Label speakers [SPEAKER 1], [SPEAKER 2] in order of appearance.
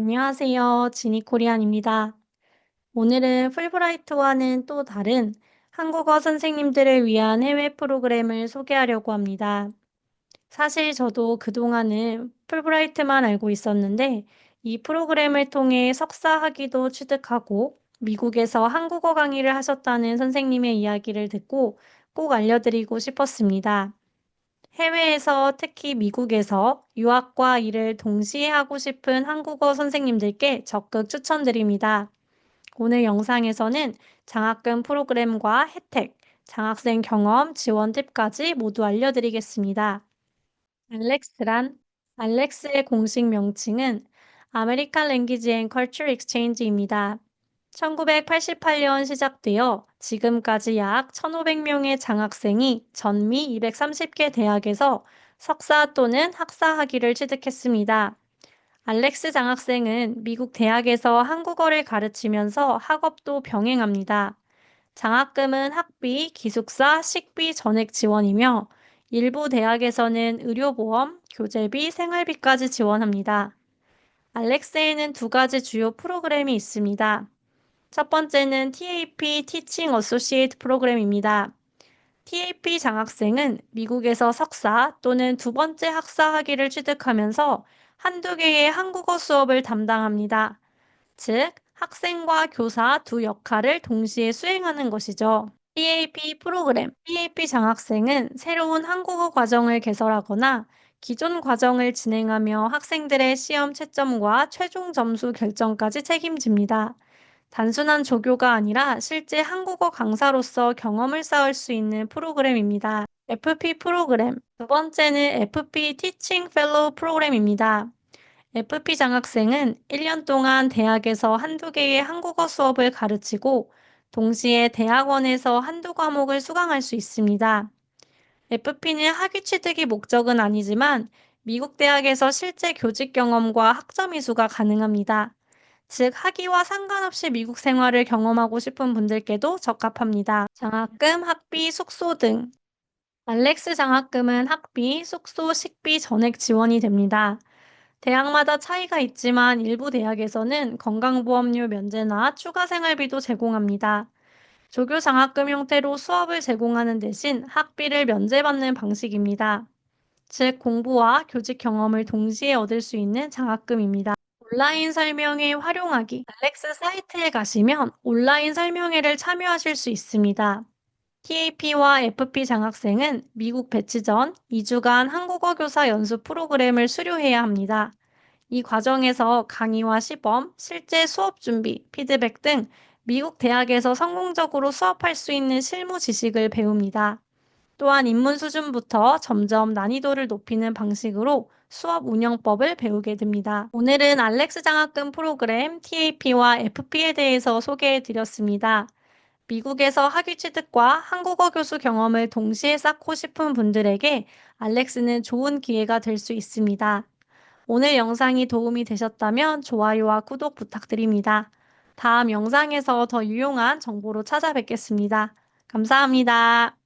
[SPEAKER 1] 안녕하세요. 지니코리안입니다. 오늘은 풀브라이트와는 또 다른 한국어 선생님들을 위한 해외 프로그램을 소개하려고 합니다. 사실 저도 그동안은 풀브라이트만 알고 있었는데 이 프로그램을 통해 석사 학위도 취득하고 미국에서 한국어 강의를 하셨다는 선생님의 이야기를 듣고 꼭 알려드리고 싶었습니다. 해외에서 특히 미국에서 유학과 일을 동시에 하고 싶은 한국어 선생님들께 적극 추천드립니다. 오늘 영상에서는 장학금 프로그램과 혜택, 장학생 경험, 지원 팁까지 모두 알려드리겠습니다. 알렉스란 알렉스의 공식 명칭은 American Language and Culture Exchange입니다. 1988년 시작되어 지금까지 약 1,500명의 장학생이 전미 230개 대학에서 석사 또는 학사 학위를 취득했습니다. 알렉스 장학생은 미국 대학에서 한국어를 가르치면서 학업도 병행합니다. 장학금은 학비, 기숙사, 식비 전액 지원이며 일부 대학에서는 의료보험, 교재비, 생활비까지 지원합니다. 알렉스에는 두 가지 주요 프로그램이 있습니다. 첫 번째는 TAP Teaching Associate 프로그램입니다. TAP 장학생은 미국에서 석사 또는 두 번째 학사 학위를 취득하면서 한두 개의 한국어 수업을 담당합니다. 즉, 학생과 교사 두 역할을 동시에 수행하는 것이죠. TAP 프로그램, TAP 장학생은 새로운 한국어 과정을 개설하거나 기존 과정을 진행하며 학생들의 시험 채점과 최종 점수 결정까지 책임집니다. 단순한 조교가 아니라 실제 한국어 강사로서 경험을 쌓을 수 있는 프로그램입니다. FP 프로그램. 두 번째는 FP 티칭 펠로우 프로그램입니다. FP 장학생은 1년 동안 대학에서 한두 개의 한국어 수업을 가르치고 동시에 대학원에서 한두 과목을 수강할 수 있습니다. FP는 학위 취득이 목적은 아니지만 미국 대학에서 실제 교직 경험과 학점 이수가 가능합니다. 즉, 학위와 상관없이 미국 생활을 경험하고 싶은 분들께도 적합합니다. 장학금, 학비, 숙소 등. 알렉스 장학금은 학비, 숙소, 식비 전액 지원이 됩니다. 대학마다 차이가 있지만 일부 대학에서는 건강보험료 면제나 추가 생활비도 제공합니다. 조교 장학금 형태로 수업을 제공하는 대신 학비를 면제받는 방식입니다. 즉, 공부와 교직 경험을 동시에 얻을 수 있는 장학금입니다. 온라인 설명회 활용하기. 알렉스 사이트에 가시면 온라인 설명회를 참여하실 수 있습니다. TAP와 FP 장학생은 미국 배치 전 2주간 한국어 교사 연수 프로그램을 수료해야 합니다. 이 과정에서 강의와 시범, 실제 수업 준비, 피드백 등 미국 대학에서 성공적으로 수업할 수 있는 실무 지식을 배웁니다. 또한 입문 수준부터 점점 난이도를 높이는 방식으로 수업 운영법을 배우게 됩니다. 오늘은 알렉스 장학금 프로그램 TAP와 FP에 대해서 소개해 드렸습니다. 미국에서 학위 취득과 한국어 교수 경험을 동시에 쌓고 싶은 분들에게 알렉스는 좋은 기회가 될 수 있습니다. 오늘 영상이 도움이 되셨다면 좋아요와 구독 부탁드립니다. 다음 영상에서 더 유용한 정보로 찾아뵙겠습니다. 감사합니다.